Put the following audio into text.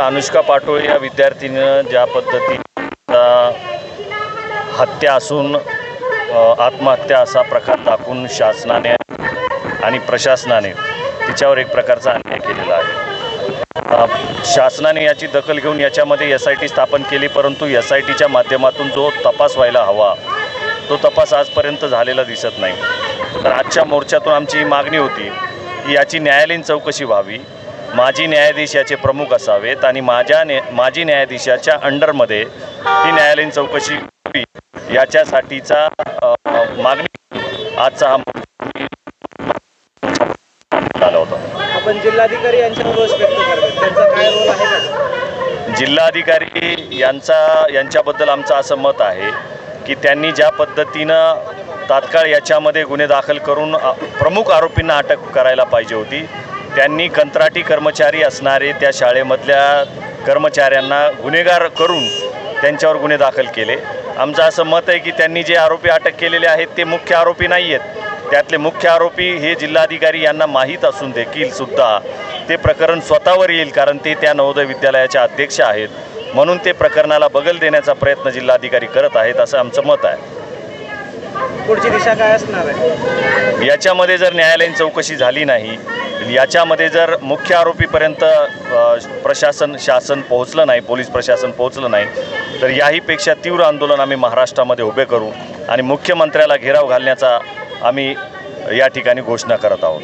अनुष्का पाटोळे या विद्यार्थीनं ज्या पद्धतीचा हत्या असून आत्महत्या असा प्रकार दाखवून शासनाने आणि प्रशासनाने तिच्यावर एक प्रकारचा अन्याय केलेला आहे. शासनाने याची दखल घेऊन याच्यामध्ये एस आय टी स्थापन केली परंतु एस आय टीच्या माध्यमातून जो तपास व्हायला हवा तो तपास आजपर्यंत झालेला दिसत नाही. तर आजच्या मोर्चातून आमची मागणी होती की याची न्यायालयीन चौकशी व्हावी. माजी न्यायाधीश याचे प्रमुख असावेत आणि माझ्या ने माजी न्यायाधीशाच्या अंडरमध्ये ही न्यायालयीन चौकशी व्हावी याच्यासाठीचा मागणी आजचा हा झाला होता. आपण जिल्हाधिकारी यांच्यावर रोष व्यक्त करतात त्यांचा काय रोल आहे? का जिल्हाधिकारी यांचा यांच्याबद्दल आमचं असं मत आहे की त्यांनी ज्या पद्धतीनं तात्काळ याच्यामध्ये गुन्हे दाखल करून प्रमुख आरोपींना अटक करायला पाहिजे होती. त्यांनी कंत्राटी कर्मचारी असणारे त्या शाळेमधल्या कर्मचाऱ्यांना गुन्हेगार करून त्यांच्यावर गुन्हे दाखल केले. आमचं असं मत आहे की त्यांनी जे आरोपी अटक केलेले आहेत ते मुख्य आरोपी नाही आहेत. त्यातले मुख्य आरोपी हे जिल्हाधिकारी यांना माहीत असून देखील सुद्धा ते प्रकरण स्वतःवर येईल कारण ते त्या नवोदय विद्यालयाच्या अध्यक्ष आहेत. म्हणून ते प्रकरणाला बगल देण्याचा प्रयत्न जिल्हाधिकारी करत आहेत असं आमचं मत आहे. पुढची दिशा काय असणार आहे? याच्यामध्ये जर न्यायालयीन चौकशी झाली नाही याच्यामध्ये जर मुख्य आरोपीपर्यंत प्रशासन शासन पोहोचलं नाही पोलीस प्रशासन पोहोचलं नाही तर याहीपेक्षा तीव्र आंदोलन आम्ही महाराष्ट्रामध्ये उभे करू आणि मुख्यमंत्र्याला घेराव घालण्याचा आम्ही या ठिकाणी घोषणा करत आहोत.